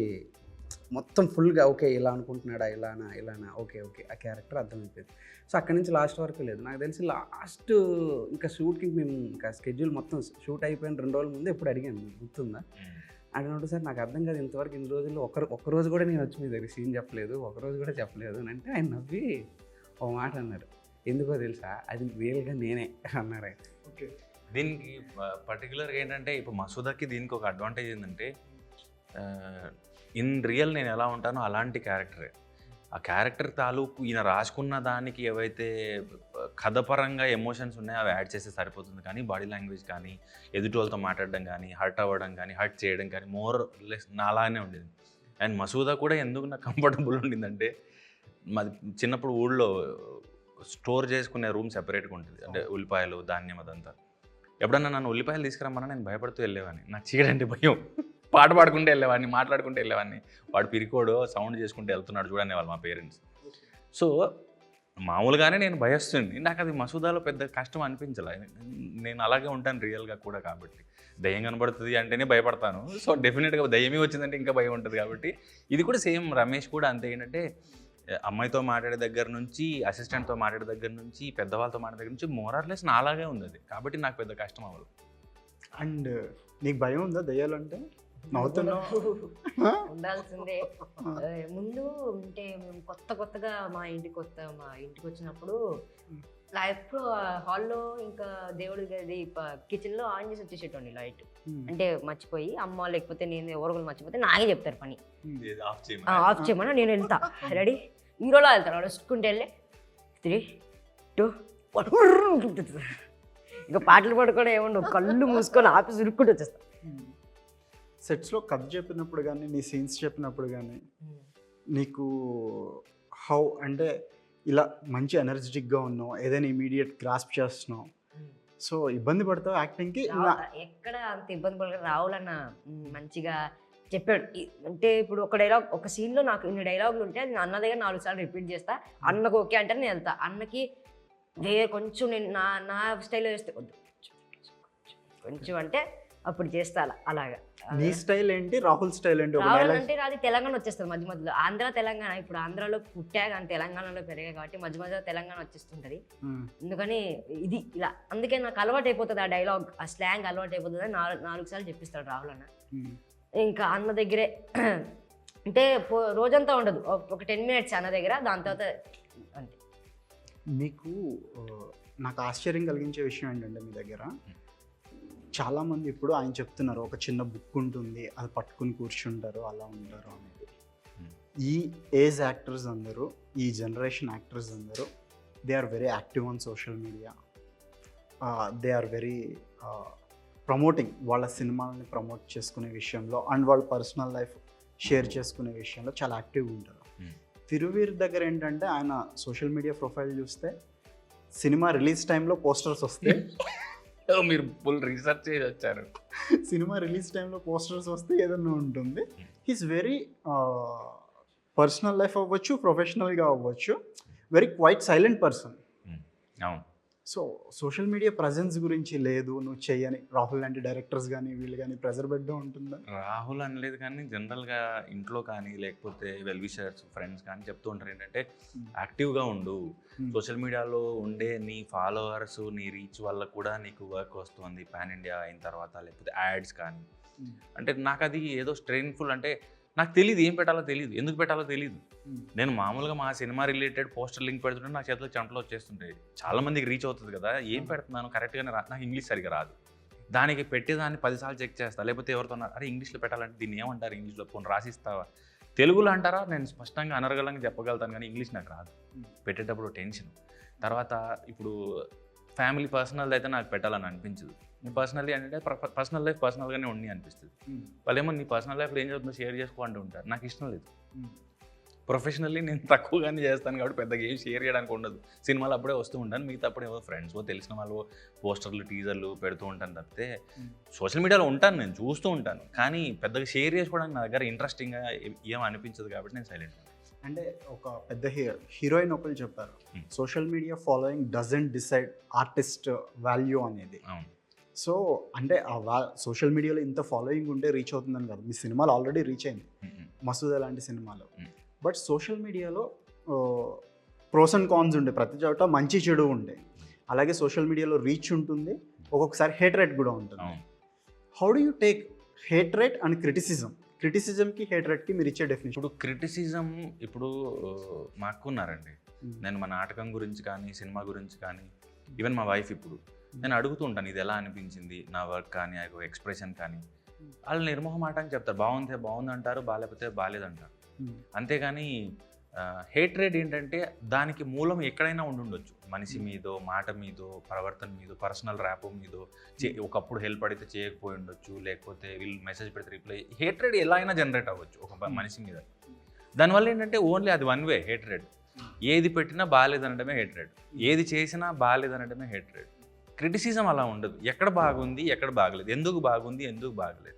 మొత్తం ఫుల్గా ఓకే ఇలా అనుకుంటున్నాడా ఇలానా ఇలానా ఓకే ఓకే ఆ క్యారెక్టర్ అర్థమైపోయింది. సో అక్కడి నుంచి లాస్ట్ వరకు లేదు. నాకు తెలిసి లాస్ట్ ఇంకా షూట్కి మేము ఇంకా స్కెడ్యూల్ మొత్తం షూట్ అయిపోయిన రెండు రోజుల ముందు ఎప్పుడు అడిగాను గుర్తుందా? అడిగినప్పుడు సార్ నాకు అర్థం కాదు ఇంతవరకు ఇన్ని రోజుల్లో ఒక ఒకరోజు కూడా నేను వచ్చి మీ దగ్గర సీన్ చెప్పలేదు ఒక రోజు కూడా చెప్పలేదు అని అంటే ఆయన నవ్వి ఒక మాట అన్నారు. ఎందుకో తెలుసా? అది రియల్గా నేనే అన్నారు ఆయన. ఓకే. దీనికి పర్టికులర్గా ఏంటంటే ఇప్పుడు మసూదాకి దీనికి ఒక అడ్వాంటేజ్ ఏంటంటే ఇన్ రియల్ నేను ఎలా ఉంటానో అలాంటి క్యారెక్టరే ఆ క్యారెక్టర్ తాలూకు ఈయన రాసుకున్న దానికి ఏవైతే కథపరంగా ఎమోషన్స్ ఉన్నాయో అవి యాడ్ చేస్తే సరిపోతుంది. కానీ బాడీ లాంగ్వేజ్ కానీ ఎదుటి వాళ్ళతో మాట్లాడడం కానీ హర్ట్ అవ్వడం కానీ హర్ట్ చేయడం కానీ మోర్ లెస్ నాలానే ఉండేది. అండ్ మసూదా కూడా ఎందుకు నాకు కంఫర్టబుల్ ఉండిందంటే మాది చిన్నప్పుడు ఊళ్ళో స్టోర్ చేసుకునే రూమ్ సెపరేట్గా ఉంటుంది. అంటే ఉల్లిపాయలు ధాన్యం అదంతా. ఎప్పుడన్నా నన్ను ఉల్లిపాయలు తీసుకురమ్మన్నా నేను భయపడుతూ వెళ్ళేవాడిని. నాకు చీకటంటే భయం. పాట పాడుకుంటూ వెళ్ళేవాడిని మాట్లాడుకుంటూ వెళ్ళేవాడిని. వాడు పిరికోడు సౌండ్ చేసుకుంటూ వెళ్తున్నాడు చూడనే వాళ్ళు మా పేరెంట్స్. సో మామూలుగానే నేను భయస్తుంది నాకు అది మసూదాలో పెద్ద కష్టం అనిపించలే. నేను అలాగే ఉంటాను రియల్గా కూడా కాబట్టి. దయ్యం కనబడుతుంది అంటేనే భయపడతాను. సో డెఫినెట్గా దయ్యమే వచ్చిందంటే ఇంకా భయం ఉంటుంది కాబట్టి. ఇది కూడా సేమ్ రమేష్ కూడా అంతే. ఏంటంటే అమ్మాయితో మాట్లాడే దగ్గర నుంచి అసిస్టెంట్తో మాట్లాడే దగ్గర నుంచి పెద్దవాళ్ళతో మాట్లాడే దగ్గర నుంచి మోరార్లెస్ నాలాగే ఉంది అది. కాబట్టి నాకు పెద్ద కష్టం అవ్వదు. అండ్ నీకు భయం ఉందా దయ్యాలంటే? అంటే ఉండాల్సిందే. ముందు అంటే మేము కొత్త కొత్తగా మా ఇంటికి కొత్త మా ఇంటికి వచ్చినప్పుడు ఎప్పుడు హాల్లో ఇంకా దేవుడి గది కిచెన్లో ఆన్ చేసి వచ్చేసేటండి లైట్. అంటే మర్చిపోయి అమ్మ లేకపోతే నేను ఎవరు మర్చిపోతే నాకే చెప్తారు పని. ఆఫ్ చేయమని? నేను వెళ్తా. రెడీ? హీరోలో వెళ్తాను. వస్తుకుంటే వెళ్ళి. త్రీ టూ ఇక పాటలు పడుకోవడం ఏముండవు. కళ్ళు మూసుకొని ఆఫీస్ ఉరుక్కుంటూ వచ్చేస్తా. సెట్స్లో కథ చెప్పినప్పుడు కానీ నీ సీన్స్ చెప్పినప్పుడు కానీ నీకు హౌ అంటే ఇలా మంచి ఎనర్జెటిక్గా ఉన్నావు ఏదైనా ఇమీడియట్ గ్రాస్ప్ చేస్తున్నావు. సో ఇబ్బంది పడతావు యాక్టింగ్కి? ఎక్కడ అంత ఇబ్బంది అన్న మ్, మంచిగా చెప్పాడు. అంటే ఇప్పుడు ఒక డైలాగ్ ఒక సీన్లో నాకు ఇన్ని డైలాగులు ఉంటే అది అన్న దగ్గర నాలుగు సార్లు రిపీట్ చేస్తా. అన్నకు ఓకే అంటే నేను వెళ్తా. అన్నకి వేరే కొంచెం నేను నా నా స్టైల్లో చేస్తే వద్దు కొంచెం అంటే అప్పుడు చేస్తా అలా అలాగా. నీ స్టైల్ ఏంటి రాహుల్ స్టైల్ ఏంటి డైలాగ్ అంటే నాది తెలంగాణ వచ్చేస్తుంది మధ్య మధ్యలో. ఆంధ్ర తెలంగాణ. ఇప్పుడు ఆంధ్రాలో పుట్టా కానీ తెలంగాణలో పెరిగా కాబట్టి మధ్య మధ్యలో తెలంగాణ వచ్చేస్తుంటది. అందుకని ఇది ఇలా. అందుకే నాకు అలవాటు అయిపోతుంది ఆ డైలాగ్ ఆ స్లాంగ్ అలవాటు అయిపోతుంది నాలుగు నాలుగు సార్లు చెప్పిస్తాడు రాహుల్ అన్న. ఇంకా అన్న దగ్గరే అంటే రోజంతా ఉండదు. ఒక- టెన్ మినిట్స్ అన్న దగ్గర దాని తర్వాత అంతే. మీకు నాకు ఆశ్చర్యం కలిగించే విషయం ఏంటంటే మీ దగ్గర చాలామంది ఇప్పుడు ఆయన చెప్తున్నారు ఒక చిన్న బుక్ ఉంటుంది అది పట్టుకుని కూర్చుంటారు అలా ఉంటారు అనేది Hmm. ఈ ఏజ్ యాక్టర్స్ అందరూ ఈ జనరేషన్ యాక్టర్స్ అందరూ they are very active on social media they are very promoting వాళ్ళ సినిమాలని ప్రమోట్ చేసుకునే విషయంలో అండ్ వాళ్ళ పర్సనల్ లైఫ్ షేర్ చేసుకునే విషయంలో చాలా యాక్టివ్గా ఉంటారు Hmm. తిరువీర్ దగ్గర ఏంటంటే ఆయన సోషల్ మీడియా ప్రొఫైల్ చూస్తే సినిమా రిలీజ్ టైంలో పోస్టర్స్ వస్తే మీరు ఫుల్ రీసెర్చ్ చేసి వచ్చారు సినిమా రిలీజ్ టైంలో పోస్టర్స్ వస్తే ఏదన్నా ఉంటుంది. హీస్ వెరీ పర్సనల్ లైఫ్ అవ్వచ్చు ప్రొఫెషనల్గా అవ్వచ్చు. వెరీ క్వైట్ సైలెంట్ పర్సన్ అవును. సో సోషల్ మీడియా ప్రజెన్స్ గురించి లేదు నువ్వు చెయ్యని. రాహుల్ లాంటి డైరెక్టర్స్ కానీ వీళ్ళు కానీ ప్రెజర్ పెట్టడం ఉంటుందా? రాహుల్ అనలేదు కానీ జనరల్గా ఇంట్లో కానీ లేకపోతే వెల్ విషర్స్ ఫ్రెండ్స్ కానీ చెప్తూ ఉంటారు ఏంటంటే యాక్టివ్గా ఉండు. సోషల్ మీడియాలో ఉండే నీ ఫాలోవర్స్ నీ రీచ్ వల్ల కూడా నీకు వర్క్ వస్తుంది. పాన్ ఇండియా అయిన తర్వాత లేకపోతే యాడ్స్ కానీ. అంటే నాకు అది ఏదో స్ట్రెయిన్ఫుల్ అంటే నాకు తెలియదు ఏం పెట్టాలో తెలియదు ఎందుకు పెట్టాలో తెలియదు. నేను మామూలుగా మా సినిమా రిలేటెడ్ పోస్టర్ లింక్ పెడుతుంటే నా చేతిలో చెమటలు వచ్చేస్తుంటాయి. చాలా మందికి రీచ్ అవుతుంది కదా ఏం పెడుతున్నాను? కరెక్ట్గానే రా నాకు ఇంగ్లీష్ సరిగా రాదు. దానికి పెట్టేదాన్ని పదిసార్లు చెక్ చేస్తా లేకపోతే ఎవరితో అరే ఇంగ్లీష్లో పెట్టాలంటే దీన్ని ఏమంటారు? ఇంగ్లీష్లో పోనీ రాసిస్తావా? తెలుగులో అంటారా? నేను స్పష్టంగా అనర్గలంగా చెప్పగలుగుతాను కానీ ఇంగ్లీష్ నాకు రాదు. పెట్టేటప్పుడు టెన్షన్. తర్వాత ఇప్పుడు ఫ్యామిలీ పర్సనల్ అయితే నాకు పెట్టాలని అనిపించదు. నీ పర్సనల్లీ అంటే పర్సనల్ లైఫ్ పర్సనల్గానే ఉండి అనిపిస్తుంది. వాళ్ళేమో నీ పర్సనల్ లైఫ్లో ఏం జరుగుతుందో షేర్ చేసుకో అంటూ ఉంటారు. నాకు ఇష్టం లేదు. ప్రొఫెషనల్లీ నేను తక్కువగానే చేస్తాను కాబట్టి పెద్దగా ఏం షేర్ చేయడానికి ఉండదు. సినిమాలు అప్పుడే వస్తూ ఉంటాను మిగతా అప్పుడే ఏవో ఫ్రెండ్స్ తెలిసిన వాళ్ళు పోస్టర్లు టీజర్లు పెడుతూ ఉంటాను తప్పితే సోషల్ మీడియాలో ఉంటాను నేను చూస్తూ ఉంటాను. కానీ పెద్దగా షేర్ చేసుకోవడానికి నా దగ్గర ఇంట్రెస్టింగ్గా ఏం అనిపించదు కాబట్టి నేను సైలెంట్ అంటే ఒక పెద్ద హీరో హీరోయిన్ ఒకరు చెప్పారు. Social media following doesn't decide artist value అనేది. సో అంటే ఆ వా సోషల్ మీడియాలో ఇంత ఫాలోయింగ్ ఉంటే రీచ్ అవుతుందని కాదు మీ సినిమాలు ఆల్రెడీ రీచ్ అయింది. మసూద లాంటి సినిమాలు. బట్ సోషల్ మీడియాలో ప్రోస్ అండ్ కాన్స్ ఉండే. ప్రతి చోట మంచి చెడు ఉండే. అలాగే సోషల్ మీడియాలో రీచ్ ఉంటుంది. ఒక్కొక్కసారి హేట్ రేట్ కూడా ఉంటుంది. How do you take hatred and criticism క్రిటిసిజంకి హేట్ రేట్కి మీరు ఇచ్చే డెఫినేషన్ ఇప్పుడు క్రిటిసిజం ఇప్పుడు ఆ, మా అక్క ఉన్నారండి. నేను మా నాటకం గురించి కానీ సినిమా గురించి కానీ ఈవెన్ మా వైఫ్ ఇప్పుడు. నేను అడుగుతూ ఉంటాను ఇది ఎలా అనిపించింది నా వర్క్ కానీ ఎక్స్ప్రెషన్ కానీ? వాళ్ళు నిర్మోహమాటానికి చెప్తారు. బాగుంది బాగుంది అంటారు బాగాలేకపోతే బాగాలేదంటారు. అంతేగాని హేట్రేడ్ ఏంటంటే దానికి మూలం ఎక్కడైనా ఉండుండొచ్చు. మనిషి మీదో మాట మీదో ప్రవర్తన మీదో పర్సనల్ ర్యాప్ మీదో చే- ఒకప్పుడు హెల్ప్ అడిగితే చేయకపోయి ఉండొచ్చు లేకపోతే వీళ్ళు మెసేజ్ పెడితే రిప్లై హేట్రేడ్ ఎలా అయినా జనరేట్ అవ్వచ్చు ఒక మనిషి మీద. దానివల్ల ఏంటంటే ఓన్లీ అది వన్ వే హేట్రేడ్ ఏది పెట్టినా బాగాలేదనడమే హేట్రేడ్ ఏది చేసినా బాగాలేదనడమే హేట్రేడ్ క్రిటిసిజం అలా ఉండదు. ఎక్కడ బాగుంది ఎక్కడ బాగలేదు. ఎందుకు బాగుంది ఎందుకు బాగలేదు.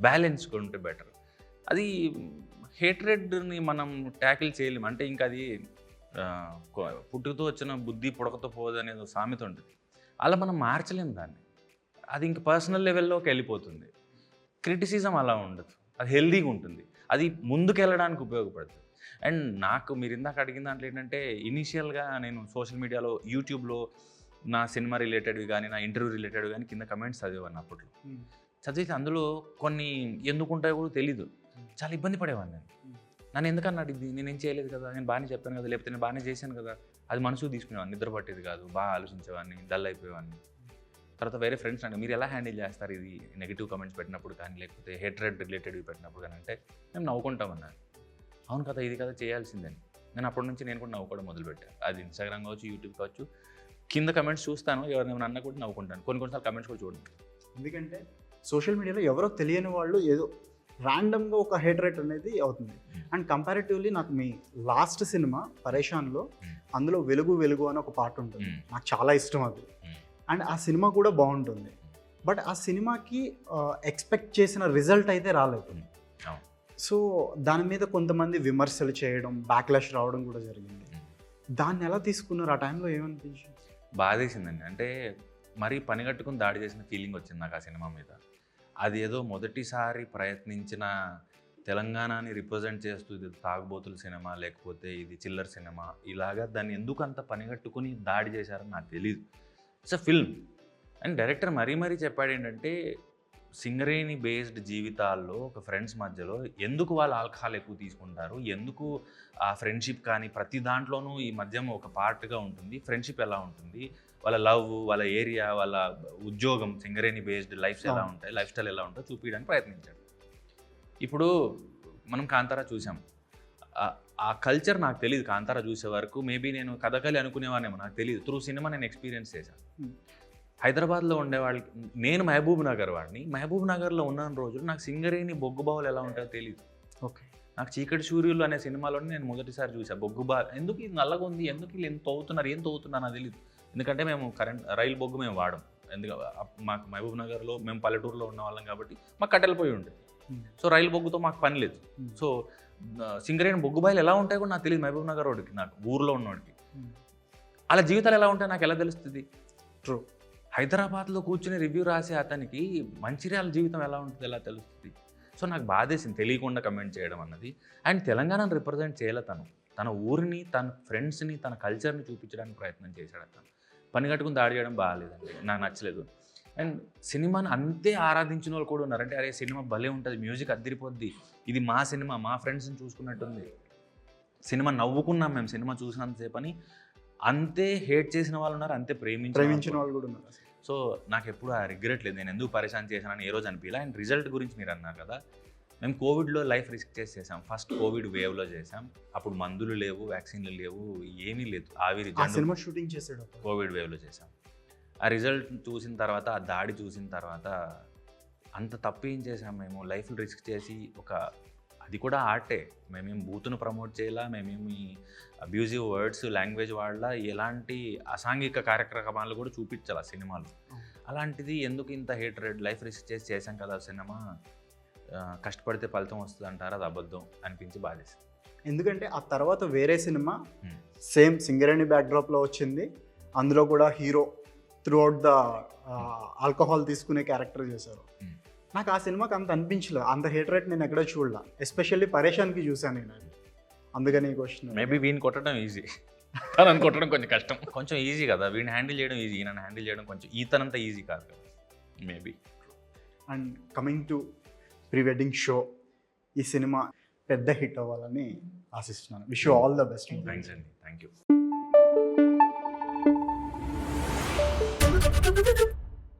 బ్యాలెన్స్ ఉంటే బెటర్. అది హేట్రెడ్ని మనం ట్యాకిల్ చేయలేము. అంటే ఇంకా అది పుట్టుకతో వచ్చిన బుద్ధి పుడకతో పోదు అనేది ఒక సామెత ఉంటుంది. అలా మనం మార్చలేము దాన్ని. అది ఇంక పర్సనల్ లెవెల్లోకి వెళ్ళిపోతుంది. క్రిటిసిజం అలా ఉండదు. అది హెల్దీగా ఉంటుంది. అది ముందుకు వెళ్ళడానికి ఉపయోగపడుతుంది అండ్ నాకు మీరు ఇందాక అడిగిన దాంట్లో ఏంటంటే ఇనీషియల్గా నేను సోషల్ మీడియాలో యూట్యూబ్లో నా సినిమా రిలేటెడ్వి కానీ నా ఇంటర్వ్యూ రిలేటెడ్ కానీ కింద కమెంట్స్ చదివాను అప్పట్లో. చదివితే అందులో కొన్ని ఎందుకు ఉంటాయో కూడా తెలీదు. చాలా ఇబ్బంది పడేవాడిని నేను. నన్ను ఎందుకన్నా అడిగింది నేనేం చేయలేదు కదా? నేను బాగానే చెప్పాను కదా? లేకపోతే నేను బాగానే చేశాను కదా? అది మనసుకు తీసుకునేవాడిని. నిద్ర పట్టేది కాదు. బాగా ఆలోచించేవాడిని డల్ అయిపోయేవాడిని. తర్వాత వేరే ఫ్రెండ్స్ అంటే మీరు ఎలా హ్యాండిల్ చేస్తారు ఇది? నెగిటివ్ కమెంట్స్ పెట్టినప్పుడు కానీ లేకపోతే హెట్రెడ్ రిలేటెడ్వి పెట్టినప్పుడు కానీ అంటే మేము నవ్వుకుంటామన్నారు అవును కదా ఇది కదా చేయాల్సిందని. నేను అప్పటి నుంచి నేను కూడా నవ్వుకోవడం మొదలుపెట్టాను. అది ఇన్స్టాగ్రామ్ కావచ్చు యూట్యూబ్ కావచ్చు. కింద కమెంట్స్ చూస్తాను. ఎవరైనా అన్న కూడా నవ్వుకుంటాను. కొన్ని కొన్నిసార్లు కమెంట్స్ కూడా చూడండి ఎందుకంటే సోషల్ మీడియాలో ఎవరో తెలియని వాళ్ళు ఏదో ర్యాండమ్గా ఒక హేట్ రేట్ అనేది అవుతుంది. అండ్ కంపారిటివ్లీ నాకు మీ లాస్ట్ సినిమా పరేషాన్లో. అందులో వెలుగు వెలుగు అని ఒక పాట ఉంటుంది. Hmm. నాకు చాలా ఇష్టం అది. Hmm. అండ్ ఆ సినిమా కూడా బాగుంటుంది. బట్ ఆ సినిమాకి ఎక్స్పెక్ట్ చేసిన రిజల్ట్ అయితే రాలేదు. Hmm. సో దాని మీద కొంతమంది విమర్శలు చేయడం బ్యాక్లాష్ రావడం కూడా జరిగింది. దాన్ని ఎలా తీసుకున్నారు? ఆ టైంలో ఏమనిపించింది? బాధేసిందండి అంటే మరీ పని కట్టుకుని దాడి చేసిన ఫీలింగ్ వచ్చింది నాకు ఆ సినిమా మీద. అది ఏదో మొదటిసారి ప్రయత్నించిన తెలంగాణని రిప్రజెంట్ చేస్తూ ఇది తాగుబోతుల సినిమా లేకపోతే ఇది చిల్లర్ సినిమా ఇలాగా దాన్ని ఎందుకు అంత పనిగట్టుకుని దాడి చేశారని నాకు తెలియదు it's a film. And director మరీ మరీ చెప్పాడు ఏంటంటే సింగరేణి బేస్డ్ జీవితాల్లో ఒక ఫ్రెండ్స్ మధ్యలో ఎందుకు వాళ్ళు ఆల్కహాల్ ఎక్కువ తీసుకుంటారు? ఎందుకు ఆ ఫ్రెండ్షిప్ కానీ ప్రతి దాంట్లోనూ ఈ మద్యం ఒక పార్ట్గా ఉంటుంది? ఫ్రెండ్షిప్ ఎలా ఉంటుంది? వాళ్ళ లవ్ వాళ్ళ ఏరియా వాళ్ళ ఉద్యోగం సింగరేణి బేస్డ్ లైఫ్ ఎలా. ఉంటాయి? లైఫ్ స్టైల్ ఎలా ఉంటుందో చూపించడానికి ప్రయత్నించాడు. ఇప్పుడు మనం కాంతారా చూసాం. ఆ- కల్చర్ నాకు తెలియదు కాంతారా చూసే వరకు మేబీ నేను కథకలి అనుకునేవానేమో నాకు తెలియదు త్రూ సినిమా నేను ఎక్స్పీరియన్స్ చేశాను. హైదరాబాద్లో ఉండేవాళ్ళకి నేను మహబూబ్ నగర్ వాడిని. మహబూబ్ నగర్లో ఉన్న రోజులు నాకు సింగరేణి బొగ్గు బావులు ఎలా ఉంటాయో తెలియదు ఓకే. నాకు చీకటి సూర్యులు అనే సినిమాలోనే నేను మొదటిసారి చూసా బొగ్గు బా ఎందుకు ఇది నల్లగా ఉంది? ఎందుకు వీళ్ళు ఎంత తవ్వుతున్నారు? ఏం తవ్వుతున్నారు? నాకు తెలియదు ఎందుకంటే మేము కరెంట్ రైలు బొగ్గు మేము వాడం ఎందుకు అప్- మాకు మహబూబ్ నగర్లో మేము పల్లెటూరులో ఉన్న వాళ్ళం కాబట్టి మాకు కట్టెలు పోయి ఉంటుంది Hmm. సో రైలు బొగ్గుతో మాకు పని లేదు. సో సింగరేణి బొగ్గు బాయిలు ఎలా ఉంటాయో కూడా నాకు తెలియదు మహబూబ్ నగర్ వాడికి నాకు ఊర్లో ఉన్నవాడికి. అలా జీవితాలు ఎలా ఉంటాయో నాకు ఎలా తెలుస్తుంది? ట్రూ హైదరాబాద్లో కూర్చుని రివ్యూ రాసే అతనికి మంచిర్యాల జీవితం ఎలా ఉంటుంది ఎలా తెలుస్తుంది? సో నాకు బాధేసింది తెలియకుండా కమెంట్ చేయడం అన్నది. అండ్ తెలంగాణను రిప్రజెంట్ చేయలే తను. తన ఊరిని తన ఫ్రెండ్స్ని తన కల్చర్ని చూపించడానికి ప్రయత్నం చేశాడు అతను. పని కట్టుకుని దాడి చేయడం బాగాలేదండి. నాకు నచ్చలేదు. అండ్ సినిమాని అంతే ఆరాధించిన వాళ్ళు కూడా ఉన్నారు అంటే అరే సినిమా భలే ఉంటుంది మ్యూజిక్ అద్దరిపోద్ది. ఇది మా సినిమా మా ఫ్రెండ్స్ని చూసుకున్నట్టుంది. సినిమా నవ్వుకున్నాం మేము సినిమా చూసినంతసేపు అని అంతే హేట్ చేసిన వాళ్ళు ఉన్నారు అంతే ప్రేమించిన వాళ్ళు ప్రేమించిన కూడా వాళ్ళు కూడా ఉన్నారు. సో నాకు ఎప్పుడు ఆ రిగ్రెట్ లేదు. నేను ఎందుకు పరిశాన్ చేశానని ఏ రోజు అనిపించలే అండ్ రిజల్ట్ గురించి మీరు అన్నారు కదా మేము కోవిడ్లో లైఫ్ రిస్క్ చేసి చేసాం ఫస్ట్ కోవిడ్ వేవ్లో చేసాం. అప్పుడు మందులు లేవు వ్యాక్సిన్లు లేవు ఏమీ లేదు. ఆవిరి సినిమా షూటింగ్ చేసాడు. కోవిడ్ వేవ్లో చేసాం. ఆ రిజల్ట్ చూసిన తర్వాత ఆ దాడి చూసిన తర్వాత అంత తప్పు ఏం చేసాం మేము? లైఫ్ రిస్క్ చేసి ఒక అది కూడా ఆర్టే. మేమేం బూతును ప్రమోట్ చేయాలా మేమేమి అబ్యూజివ్ వర్డ్స్ లాంగ్వేజ్ వాడలా ఎలాంటి అసాంఘిక కార్యక్రమాలు కూడా చూపించాలి ఆ సినిమాలో అలాంటిది ఎందుకు ఇంత హేట్రెడ్ లైఫ్ రిస్క్ చేసి చేశాం కదా సినిమా? కష్టపడితే ఫలితం వస్తుంది అంటారు అది అబద్ధం అనిపించి బాధేసింది. ఎందుకంటే ఆ తర్వాత వేరే సినిమా. సేమ్ సింగరేణి బ్యాక్డ్రాప్లో వచ్చింది. అందులో కూడా hero throughout the alcohol తీసుకునే క్యారెక్టర్ చేశారు. నాకు ఆ సినిమాకి అంత అనిపించలేదు అంత హేట్ రేట్ నేను ఎక్కడ చూడలా. ఎస్పెషల్లీ పరేషాన్కి చూశాను నేను అది. అందుకని ఈ క్వశ్చన్ మేబీ వీడిని కొట్టడం ఈజీ తనని కొట్టడం కొంచెం కష్టం. కొంచెం ఈజీ కదా. వీడిని హ్యాండిల్ చేయడం ఈజీ ఈయన హ్యాండిల్ చేయడం కొంచెం ఈతనంత ఈజీ కాదు కదా. Maybe and coming to pre wedding show ఈ సినిమా పెద్ద హిట్ అవ్వాలని ఆశిస్తున్నాను. Wish you all the best thanks అండి. Thank you